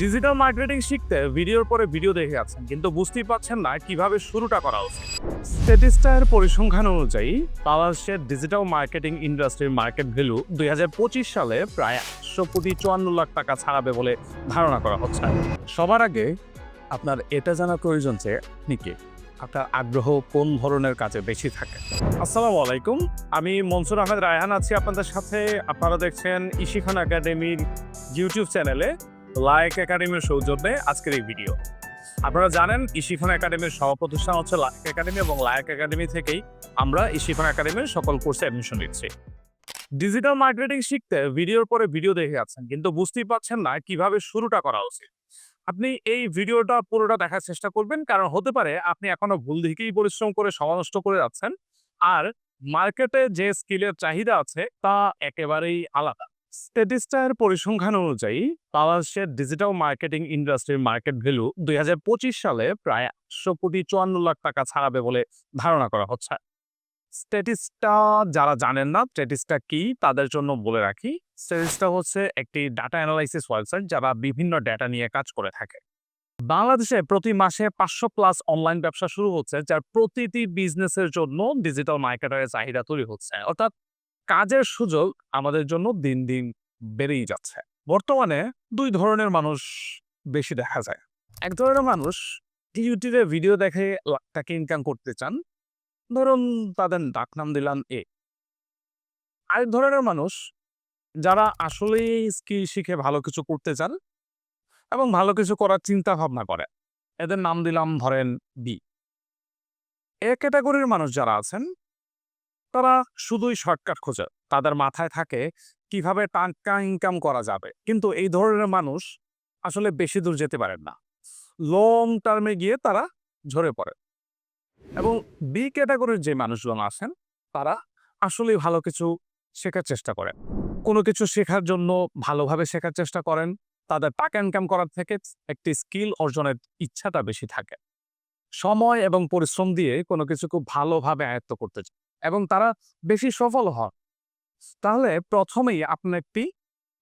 Digital marketing শিখতে ভিডিওর পরে ভিডিও দেখে আছেন, কিন্তু বুঝতেই পারছেন না কীভাবে শুরুটা করা উচিত। স্ট্যাটিস্টার পরিসংখ্যান অনুযায়ী, বাংলাদেশের ডিজিটাল মার্কেটিং ইন্ডাস্ট্রির মার্কেট ভ্যালু দুই হাজার পঁচিশ সালে প্রায় একশো কোটি চুয়ান্ন লাখ টাকা ছাড়াবে বলে ধারণা করা হচ্ছে। সবার আগে আপনার এটা জানা প্রয়োজন যে, আপনি কে? আপনার আগ্রহ কোন ধরনের কাজে বেশি থাকে? আসসালামু আলাইকুম, আমি মনসুর আহমেদ রায়হান আছি আপনাদের সাথে। আপনারা দেখছেন ইশিখান একাডেমির ইউটিউব চ্যানেলে লায়ক একাডেমির সৌজন্যে আজকের এই ভিডিও আপনারা জানেন ইশিফান একাডেমির সহপ্রতিষ্ঠান হচ্ছে লায়ক একাডেমি এবং লায়ক একাডেমি থেকেই আমরা ইশিখান একাডেমির সকল কোর্সে অ্যাডমিশন নিচ্ছি। ডিজিটাল মার্কেটিং শিখতে ভিডিওর পরে ভিডিও দেখে আছেন কিন্তু বুঝতেই পারছেন না কীভাবে শুরুটা করা উচিত। আপনি এই ভিডিওটা পুরোটা দেখার চেষ্টা করবেন, কারণ হতে পারে আপনি এখনও ভুল দিকেই পরিশ্রম করে সময় নষ্ট করে যাচ্ছেন, আর মার্কেটে যে স্কিলের চাহিদা আছে, তা একেবারেই আলাদা। স্ট্যাটিস্টার পরিসংখ্যান অনুযায়ী বাংলাদেশের ডিজিটাল মার্কেটিং ইন্ডাস্ট্রির মার্কেট ভ্যালু দুই সালে প্রায় একশো কোটি চুয়ান্ন লাখ টাকা ছাড়াবে বলে ধারণা করা হচ্ছে। স্ট্যাটিসটা যারা জানেন না স্ট্যাটিসটা কি, তাদের জন্য বলে রাখি স্ট্যাটিসটা হচ্ছে একটি ডাটা অ্যানালাইসিস ওয়েবসাইট যারা বিভিন্ন ডেটা নিয়ে কাজ করে থাকে। বাংলাদেশে প্রতি মাসে পাঁচশো প্লাস অনলাইন ব্যবসা শুরু হচ্ছে, যার প্রতিটি বিজনেসের জন্য ডিজিটাল মার্কেটারের চাহিদা তৈরি হচ্ছে। অর্থাৎ কাজের সুযোগ আমাদের জন্য দিন দিন বেড়েই যাচ্ছে। বর্তমানে দুই ধরনের মানুষ বেশি দেখা যায়। এক ধরনের মানুষ ইউটিউবে ভিডিও দেখে লাখ টাকা ইনকাম করতে চান। ধরুন তাদের ডাকনাম দিলাম এ আরেক ধরনের মানুষ যারা আসলেই স্কিল শিখে ভালো কিছু করতে চান এবং ভালো কিছু করার চিন্তা ভাবনা করে। এদের নাম দিলাম ধরেন বি এ ক্যাটাগরির মানুষ যারা আছেন তারা শুধুই শর্টকাট খোঁজে। তাদের মাথায় থাকে কীভাবে টাকা ইনকাম করা যাবে। কিন্তু এই ধরনের মানুষ আসলে বেশি দূর যেতে পারেন না। লং টার্মে গিয়ে তারা ঝরে পড়ে এবং বি ক্যাটাগরির যে মানুষজন আছেন, তারা আসলেই ভালো কিছু শেখার চেষ্টা করেন। কোনো কিছু শেখার জন্য ভালোভাবে শেখার চেষ্টা করেন। তাদের টাকা ইনকাম করার থেকে একটি স্কিল অর্জনের ইচ্ছাটা বেশি থাকে। সময় এবং পরিশ্রম দিয়ে কোনো কিছু খুব ভালোভাবে আয়ত্ত করতে চায় এবং তারা বেশি সফল হন। তাহলে প্রথমেই আপনার একটি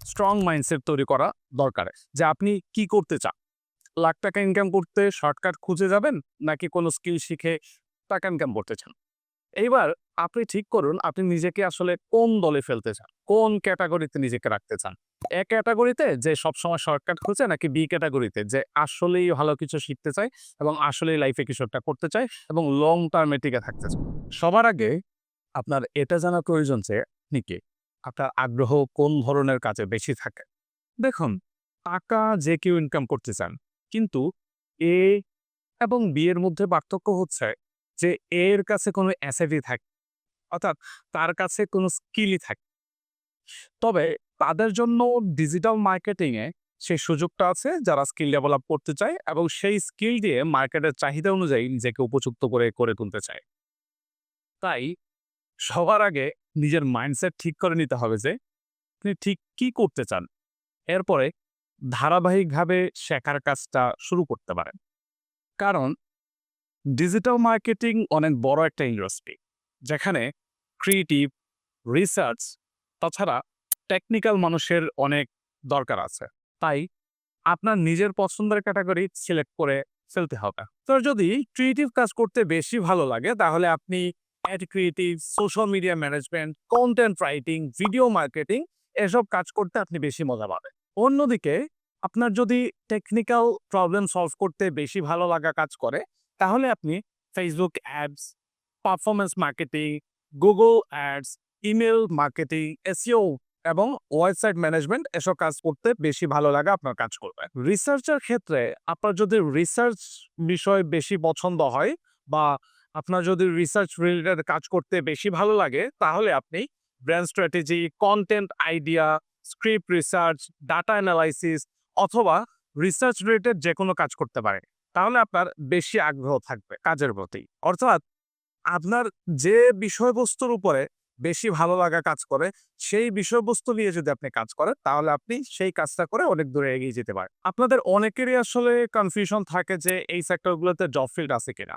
স্ট্রং মাইন্ডসেট তৈরি করা দরকার, যে আপনি কি করতে চান? লাখ টাকা ইনকাম করতে শর্টকাট খুঁজে যাবেন, নাকি কোনো স্কিল শিখে টাকা ইনকাম করতে চান? এইবার আপনি ঠিক করুন, আপনি নিজেকে আসলে কোন দলে ফেলতে চান? কোন ক্যাটাগরিতে নিজেকে রাখতে চান? এ ক্যাটাগরিতে যে সবসময় শর্টকাট খুঁজে নাকি বি ক্যাটাগরিতে যে আসলেই ভালো কিছু শিখতে চায় এবং আসলেই লাইফে কিছু একটা করতে চায় এবং লং টার্মে টিকে থাকতে চায়। সবার আগে আপনার এটা জানা প্রয়োজন যে আপনি কে? আপনার আগ্রহ কোন ধরনের কাজে বেশি থাকে? দেখুন, টাকা যে কেউ ইনকাম করতে চান, কিন্তু এ এবং বি এর মধ্যে পার্থক্য হচ্ছে যে এর কাছে কোনো অ্যাসেটই থাকে, অর্থাৎ তার কাছে কোনো স্কিলই থাকে। তবে তাদের জন্য ডিজিটাল মার্কেটিংয়ে সেই সুযোগটা আছে যারা স্কিল ডেভেলপ করতে চায় এবং সেই স্কিল দিয়ে মার্কেটের চাহিদা অনুযায়ী নিজেকে উপযুক্ত করে করে তুলতে চায়। তাই সবার আগে নিজের মাইন্ডসেট ঠিক করে নিতে হবে যে আপনি ঠিক কি করতে চান। এরপরে ধারাবাহিকভাবে শেখার কাজটা শুরু করতে পারেন। কারণ ডিজিটাল মার্কেটিং অনেক বড় একটা ইন্ডাস্ট্রি যেখানে ক্রিয়েটিভ রিসার্চ তাছাড়া টেকনিক্যাল মানুষের অনেক দরকার আছে। তাই আপনার নিজের পছন্দের ক্যাটাগরি সিলেক্ট করে ফেলতে হবে। তো যদি ক্রিয়েটিভ কাজ করতে বেশি ভালো লাগে, তাহলে আপনি ad creative social media management content writing video marketing এসব কাজ করতে আপনি বেশি মজা পাবেন। অন্যদিকে আপনার যদি টেকনিক্যাল প্রবলেম সলভ করতে বেশি ভালো লাগা কাজ করে, তাহলে আপনি Facebook ads performance marketing Google ads email marketing SEO এবং ওয়েবসাইট ম্যানেজমেন্ট এসব কাজ করতে বেশি ভালো লাগে আপনার কাজ করবে। রিসার্চের ক্ষেত্রে আপনার যদি রিসার্চ বিষয় বেশি পছন্দ হয় বা আপনার যদি রিসার্চ রিলেটেড কাজ করতে বেশি ভালো লাগে, তাহলে আপনি brand strategy, content idea, script research, data analysis অথবা রিসার্চ রিলেটেড যে কোনো কাজ করতে পারেন। তাহলে আপনার বেশি আগ্রহ থাকবে কাজের প্রতি। অর্থাৎ আপনার যে বিষয়বস্তুর উপরে বেশি ভালো লাগা কাজ করে, সেই বিষয়বস্তু নিয়ে যদি আপনি কাজ করেন, তাহলে আপনি সেই কাজটা করে অনেক দূরে এগিয়ে যেতে পারেন। আপনাদের অনেকেরই আসলে কনফিউশন থাকে যে, এই সেক্টরগুলোতে জব ফিল্ড আছে কিনা।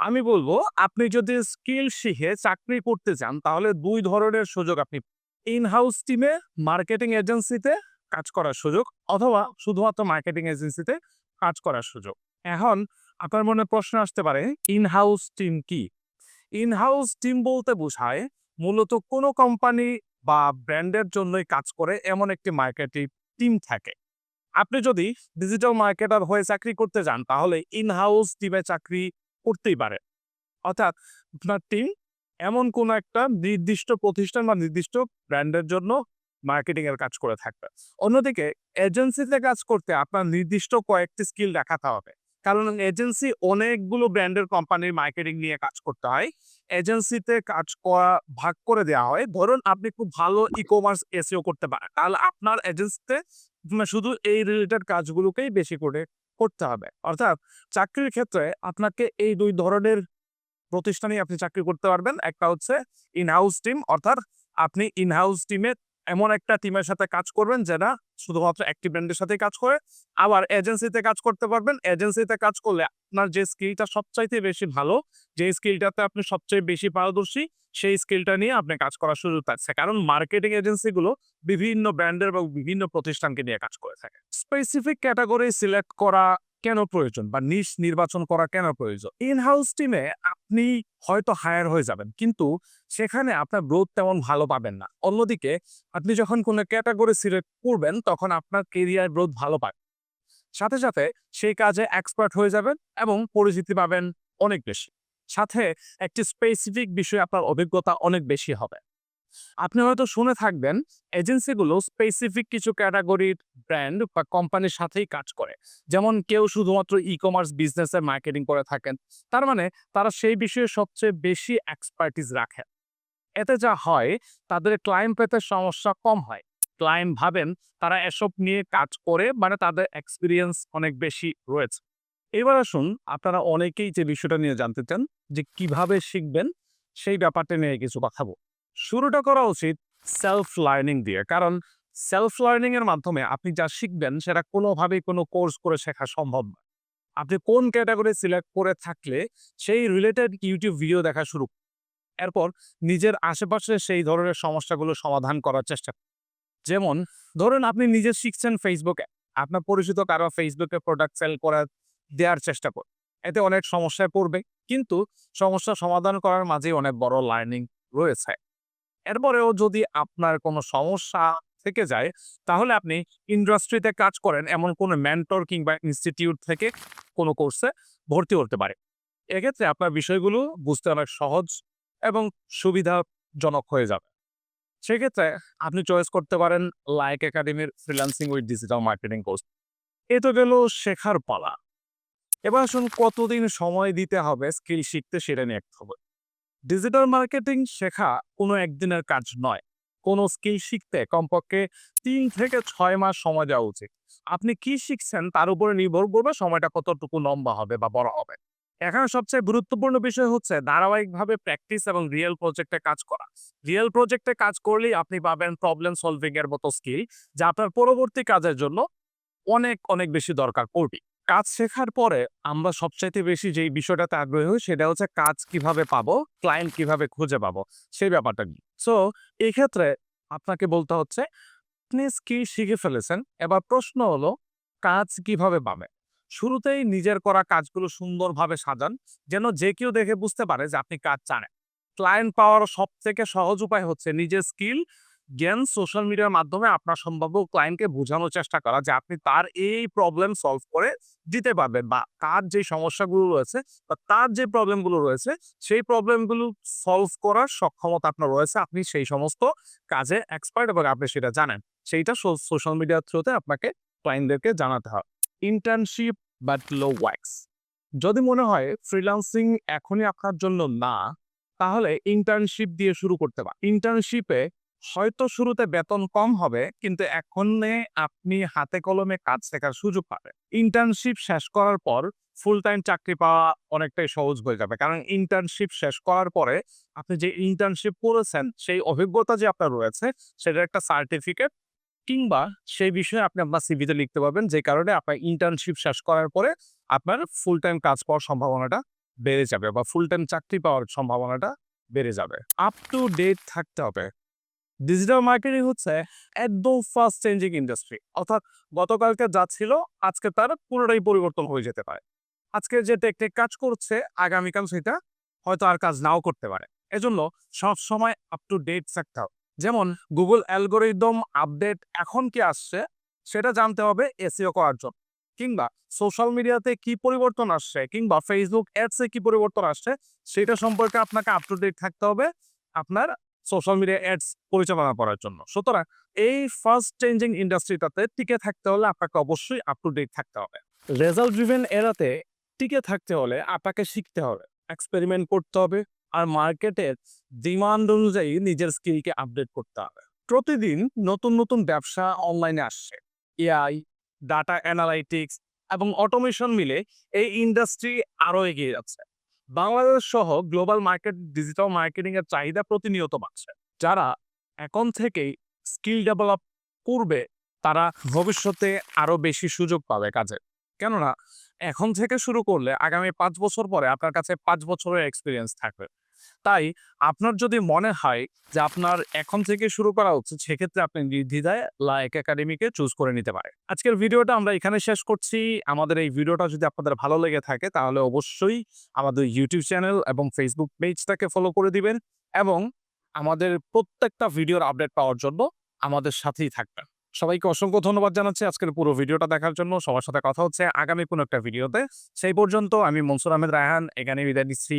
আমি বলব, আপনি যদি স্কিল শিখে চাকরি করতে চান, তাহলে দুই ধরনের সুযোগ আপনি ইন হাউস টিমে মার্কেটিং এজেন্সিতে কাজ করার সুযোগ, অথবা শুধুমাত্র মার্কেটিং এজেন্সিতে কাজ করার সুযোগ। এখন আপনার মনে প্রশ্ন আসতে পারে ইন হাউস টিম কি? ইন হাউস টিম বলতে বোঝায় মূলত কোনো কোম্পানি বা ব্র্যান্ডের জন্যই কাজ করে এমন একটি মার্কেটিং টিম থাকে। আপনি যদি ডিজিটাল মার্কেটার হয়ে চাকরি করতে যান, তাহলে ইন হাউস টিমে চাকরি করতেই পারে অর্থাৎ আপনার টিম এমন কোন একটা নির্দিষ্ট প্রতিষ্ঠান বা নির্দিষ্ট ব্র্যান্ডের জন্য মার্কেটিং এর কাজ করে থাকবে। অন্যদিকে, এজেন্সিতে কাজ করতে আপনার নির্দিষ্ট কয়েকটি স্কিল দেখাতে হবে। কারণ এজেন্সি অনেকগুলো ব্র্যান্ডের কোম্পানির মার্কেটিং নিয়ে কাজ করতে হয়। এজেন্সিতে কাজ করা, ভাগ করে দেওয়া হয়। ধরুন আপনি খুব ভালো ই কমার্স এসিও করতে পারেন, তাহলে আপনার এজেন্সিতে শুধু এই রিলেটেড কাজগুলোকেই বেশি করে করতে হবে। অর্থাৎ চাকরির ক্ষেত্রে আপনাকে এই দুই ধরনের প্রতিষ্ঠানেই আপনি চাকরি করতে পারবেন। একটা হচ্ছে ইন হাউস টিম অর্থাৎ আপনি ইন হাউস টিমে এমন একটা টিমের সাথে কাজ করবেন যেটা শুধুমাত্র একটি ব্র্যান্ডের সাথে কাজ করে, আবার এজেন্সিতে কাজ করতে পারবেন। এজেন্সিতে কাজ করলে আপনার যে স্কিলটা সবচাইতে বেশি ভালো, যে স্কিলটাতে আপনি সবচেয়ে বেশি পারদর্শী, সেই স্কিলটা নিয়ে আপনি কাজ করার সুযোগ পাচ্ছে কারণ মার্কেটিং এজেন্সিগুলো বিভিন্ন ব্র্যান্ডের বা বিভিন্ন প্রতিষ্ঠানকে নিয়ে কাজ করে থাকে। স্পেসিফিক ক্যাটাগরি সিলেক্ট করা কেন প্রয়োজন বা নিশ নির্বাচন করা কেন প্রয়োজন? ইন হাউস টিমে আপনি হয়তো হায়ার হয়ে যাবেন, কিন্তু সেখানে আপনার গ্রোথ তেমন ভালো পাবেন না। অন্যদিকে, আপনি যখন কোনো ক্যাটাগরি সিলেক্ট করবেন, তখন আপনার কেরিয়ার গ্রোথ ভালো পাবেন। সাথে সাথে সেই কাজে এক্সপার্ট হয়ে যাবেন এবং পরিচিতি পাবেন অনেক বেশি। সাথে একটি স্পেসিফিক বিষয়ে আপনার অভিজ্ঞতা অনেক বেশি হবে। আপনি হয়তো শুনে থাকবেন এজেন্সিগুলো স্পেসিফিক কিছু ক্যাটাগরির ব্র্যান্ড বা কোম্পানির সাথেই কাজ করে। যেমন কেউ শুধুমাত্র ই কমার্স বিজনেসের মার্কেটিং করে থাকেন, তার মানে তারা সেই বিষয়ে সবচেয়ে বেশি এক্সপার্টিস রাখেন এতে যা হয়, তাদের ক্লায়েন্ট পেতে সমস্যা কম হয়। ক্লায়েন্ট ভাবেন তারা এসব নিয়ে কাজ করে মানে তাদের এক্সপিরিয়েন্স অনেক বেশি রয়েছে। এবার আসুন, আপনারা অনেকেই যে বিষয়টা নিয়ে জানতে চান, যে কীভাবে শিখবেন, সেই ব্যাপারটা নিয়ে কিছু কথা বলব। শুরুটা করা উচিত সেলফ লার্নিং দিয়ে কারণ সেলফ লার্নিং এর মাধ্যমে আপনি যা শিখবেন সেটা কোনোভাবেই কোনো কোর্স করে শেখা সম্ভব নয় আপনি কোন ক্যাটাগরি সিলেক্ট করে থাকলে সেই রিলেটেড ইউটিউব ভিডিও দেখা শুরু। এরপর নিজের আশেপাশে সেই ধরনের সমস্যাগুলো সমাধান করার চেষ্টা। যেমন ধরুন আপনি নিজে শিখছেন ফেসবুকে আপনার পরিচিত কারও ফেসবুকে প্রোডাক্ট সেল করা দেওয়ার চেষ্টা করুন এতে অনেক সমস্যায় পড়বে, কিন্তু সমস্যা সমাধান করার মাঝেই অনেক বড় লার্নিং রয়েছে এরপরেও যদি আপনার কোনো সমস্যা থেকে যায়, তাহলে আপনি ইন্ডাস্ট্রিতে কাজ করেন এমন কোনো মেন্টর কিংবা ইনস্টিটিউট থেকে কোনো কোর্সে ভর্তি হতে পারে। এক্ষেত্রে আপনার বিষয়গুলো বুঝতে অনেক সহজ এবং সুবিধাজনক হয়ে যাবে। সেক্ষেত্রে আপনি চয়েস করতে পারেন লাইক একাডেমির freelancing with digital marketing course এ তো গেল শেখার পালা। এবার আসুন কতদিন সময় দিতে হবে স্কিল শিখতে সেটা নিয়ে হবে ডিজিটাল মার্কেটিং শেখা কোনো একদিনের কাজ নয়। কোনো স্কিল শিখতে কমপক্ষে তিন থেকে ছয় মাস সময় দেওয়া উচিত। আপনি কি শিখছেন তার উপরে নির্ভর করবে সময়টা কতটুকু লম্বা হবে বা বড় হবে। এখানে সবচেয়ে গুরুত্বপূর্ণ বিষয় হচ্ছে ধারাবাহিকভাবে প্র্যাকটিস এবং রিয়েল প্রজেক্টে কাজ করা। রিয়েল প্রজেক্টে কাজ করলেই আপনি পাবেন প্রবলেম সলভিং এর মতো স্কিল যা আপনার পরবর্তী কাজের জন্য অনেক অনেক বেশি দরকার পড়বে। কাজ শেখার পরে আমরা সবচাইতে বেশি যেই বিষয়টাতে আগ্রহী হই সেটা হচ্ছে কাজ কীভাবে পাবো ক্লায়েন্ট কীভাবে খুঁজে পাবো, সেই ব্যাপারটা সো এই ক্ষেত্রে আপনাকে বলতে হচ্ছে, আপনি স্কিল শিখে ফেলেছেন, এবার প্রশ্ন হলো, কাজ কীভাবে পাবে? শুরুতেই নিজের করা কাজগুলো সুন্দরভাবে সাজান, যেন যে কেউ দেখে বুঝতে পারে যে আপনি কাজ জানেন। ক্লায়েন্ট পাওয়ার সব থেকে সহজ উপায় হচ্ছে নিজের স্কিল জ্ঞান সোশ্যাল মিডিয়ার মাধ্যমে আপনার সম্ভাব্য ক্লায়েন্টকে বোঝানোর চেষ্টা করা যে আপনি তার এই প্রবলেম সলভ করে দিতে পারবেন বা তার যে সমস্যাগুলো রয়েছে বা তার যে প্রবলেমগুলো রয়েছে, সেই প্রবলেমগুলো সলভ করার সক্ষমতা আপনার রয়েছে। আপনি সেই সমস্ত কাজে এক্সপার্ট এবং আপনি সেটা জানেন। সেইটা সোশ্যাল মিডিয়ার থ্রুতে আপনাকে ক্লায়েন্টদেরকে জানাতে হবে ইন্টার্নশিপ বাট লো ওয়াক্স যদি মনে হয় ফ্রিল্যান্সিং এখনই আপনার জন্য না, তাহলে ইন্টার্নশিপ দিয়ে শুরু করতে পারেন। ইন্টার্নশিপে হয়তো শুরুতে বেতন কম হবে, কিন্তু এখন আপনি হাতে কলমে কাজ শেখার সুযোগ পাবেন। ইন্টার্নশিপ শেষ করার পর ফুল টাইম চাকরি পাওয়া অনেকটাই সহজ হয়ে যাবে। কারণ ইন্টার্নশিপ শেষ করার পরে আপনি যে ইন্টার্নশিপ করেছেন, সেই অভিজ্ঞতা যে আপনার রয়েছে, সেটার একটা সার্টিফিকেট কিংবা সেই বিষয়ে আপনি আপনার সিভিতে লিখতে পারবেন, যে কারণে আপনার ইন্টার্নশিপ শেষ করার পরে আপনার ফুল টাইম কাজ পাওয়ার সম্ভাবনাটা বেড়ে যাবে বা ফুল টাইম চাকরি পাওয়ার সম্ভাবনাটা বেড়ে যাবে। আপ টু ডেট থাকতে হবে। ডিজিটাল মার্কেটিং হচ্ছে একদম ফাস্ট চেঞ্জিং ইন্ডাস্ট্রি অর্থাৎ গতকালকে যা ছিল, আজকে তার পুরোটাই পরিবর্তন হয়ে যেতে পারে। আজকে যে টেকনিক কাজ করছে, আগামীকাল সেটা হয়তো আর কাজ নাও করতে পারে। এজন্য সব সময় আপ টু ডেট থাকতে হবে। যেমন গুগল অ্যালগোরিদম আপডেট এখন কি আসছে, সেটা জানতে হবে এসিও করার জন্য। কিংবা সোশ্যাল মিডিয়াতে কি পরিবর্তন আসছে, কিংবা ফেসবুক অ্যাডসে কি পরিবর্তন আসছে, সেটা সম্পর্কে আপনাকে আপ টু ডেট থাকতে হবে। আপনার সোশ্যাল মিডিয়া অ্যাডস পরিচালনা করার জন্য। সুতরাং এই ফার্স্ট চেঞ্জিং ইন্ডাস্ট্রিটাতে টিকে থাকতে হলে আপনাকে অবশ্যই আপ টু ডেট থাকতে হবে। রেজাল্ট ড্রিভেন এরাতে টিকে থাকতে হলে আপনাকে শিখতে হবে এক্সপেরিমেন্ট করতে হবে আর মার্কেটের ডিমান্ড অনুযায়ী নিজের স্কিলকে আপডেট করতে হবে। প্রতিদিন নতুন নতুন ব্যবসা অনলাইনে আসছে। এআই ডাটা অ্যানালাইটিক্স এবং অটোমেশন মিলে এই ইন্ডাস্ট্রি আরও এগিয়ে যাচ্ছে। বাংলাদেশ সহ গ্লোবাল মার্কেট, ডিজিটাল মার্কেটিং এর চাহিদা প্রতিনিয়ত বাড়ছে। যারা এখন থেকেই স্কিল ডেভেলপ করবে, তারা ভবিষ্যতে আরও বেশি সুযোগ পাবে কাজে। কেননা, এখন থেকে শুরু করলে আগামী পাঁচ বছর পরে আপনার কাছে পাঁচ বছরের এক্সপিরিয়েন্স থাকবে। তাই আপনার যদি মনে হয় যে আপনার এখন থেকে শুরু করা উচিত, সেক্ষেত্রে আপনি নির্দ্বিধায় লাইক একাডেমিকে চুজ করে নিতে পারে আজকের ভিডিওটা আমরা এখানে শেষ করছি। আমাদের এই ভিডিওটা যদি আপনাদের ভালো লেগে থাকে, তাহলে অবশ্যই আমাদের ইউটিউব চ্যানেল এবং ফেসবুক পেজটাকে ফলো করে দিবেন এবং আমাদের প্রত্যেকটা ভিডিওর আপডেট পাওয়ার জন্য আমাদের সাথেই থাকবেন। সবাইকে অসংখ্য ধন্যবাদ জানাচ্ছি আজকের পুরো ভিডিওটা দেখার জন্য। সবার সাথে কথা হচ্ছে আগামী কোনো একটা ভিডিওতে। সেই পর্যন্ত আমি মনসুর আহমেদ রায়হান এখানে বিদায় নিচ্ছি।